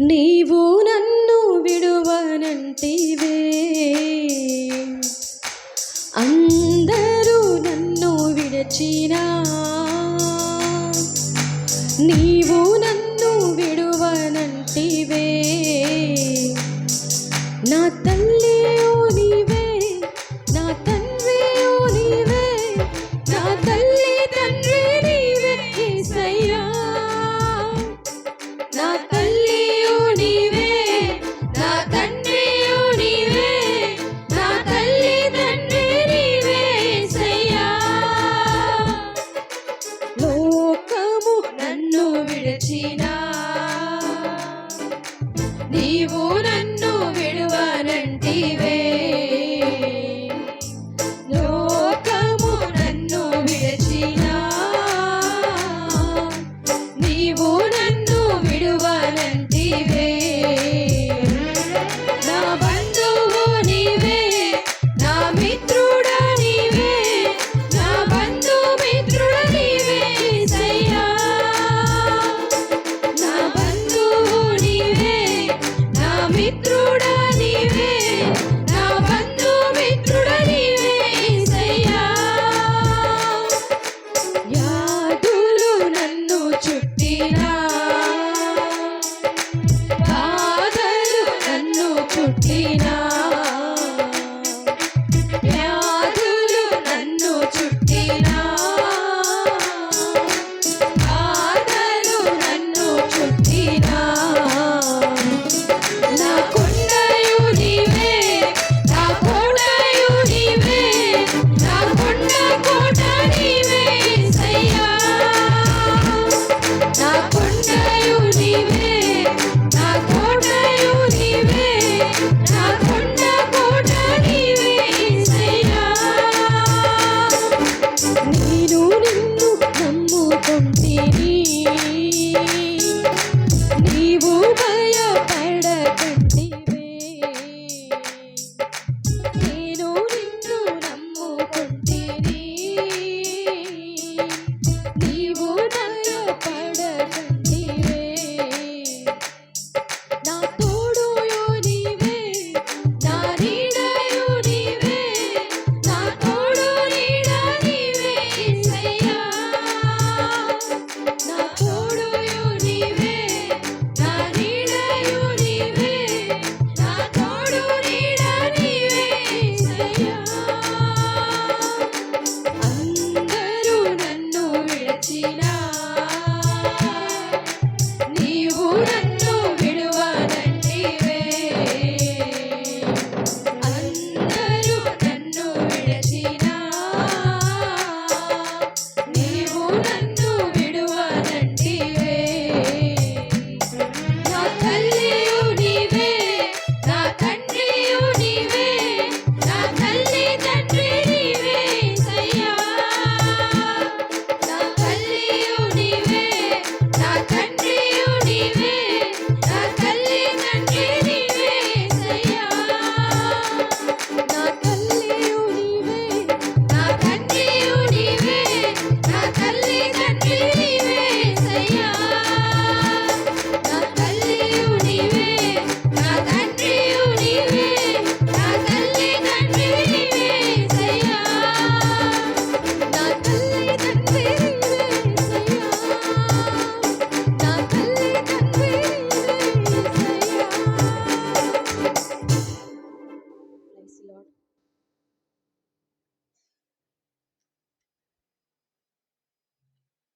నీవు నన్ను విడువనంటివే. అందరూ నన్ను విడచినా. నీ నీవు see you in.